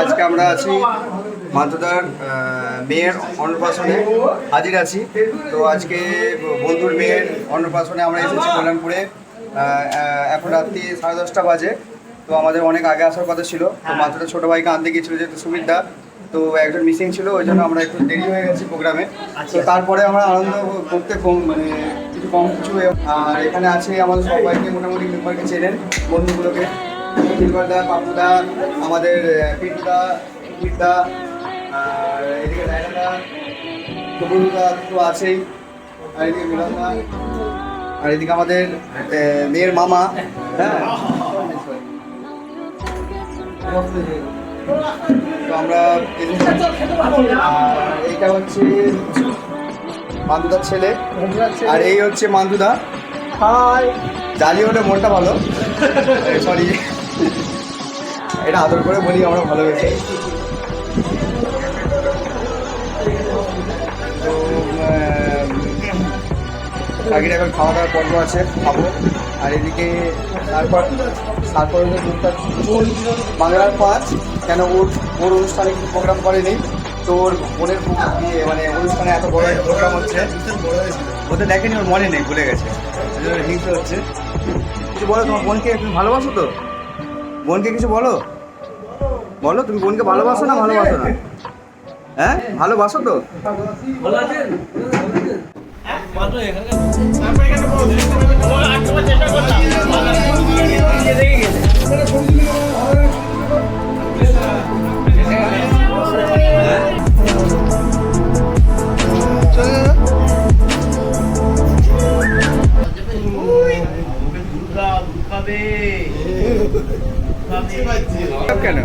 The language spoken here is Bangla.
আজকে আমরা আছি মান্তুদার আহ, মেয়ের অন্নপ্রাশনে হাজির আছি। তো আজকে বন্ধুর মেয়ের অন্নপ্রাশনে আমরা এসেছি কল্যাণপুরে। এখন রাত্রি সাড়ে দশটা বাজে। তো আমাদের অনেক আগে আসার কথা ছিল। তো মান্তুদার ছোটো ভাইকে আনতে গিয়েছিল যেহেতু সুবিধা তো একজন মিসিং ছিল ওই জন্য আমরা একটু দেরি হয়ে গেছি প্রোগ্রামে। তো তারপরে আমরা আনন্দ করতে কম মানে কিছু কম কিছু আর এখানে আছে আমাদের সবাইকে মোটামুটি মেম্বারকে চেনেন বন্ধুগুলোকে। দিলবারদা পাপুদা আমাদের পিন্টুদা পিঠদা আর এদিকে রায়নাদা কবুলদা তো আছেই আর এদিকে মিলনদা আর এদিকে আমাদের মেয়ের মামা হ্যাঁ? তো আমরা এইটা হচ্ছে মান্দুদার ছেলে আর এই হচ্ছে মান্দুদা। হাই। জালি হলে মনটা ভালো। সরি এটা আদর করে বলি, আমরা ভালোবেসে। তো কাকির এখন খাওয়া দাওয়ার পর্ব আছে, খাব। আর এদিকে তারপর তারপর চুল। বাংলার পাঁচ, কেন ওর ওর অনুষ্ঠানে কিছু প্রোগ্রাম করেনি, তো ওর বোনের বিয়ে মানে অনুষ্ঠানে এত বড় প্রোগ্রাম হচ্ছে। ওদের দেখেনি, ওর মনে নেই, ভুলে গেছে। হিংসে হচ্ছে। কিছু বলো, তোমার বোনকে তুমি ভালোবাসো তো? বোনকে কিছু বলো? বলো তুমি বোনকে ভালোবাসো না ভালোবাসো না? হ্যাঁ? ভালোবাসো তো? কেন?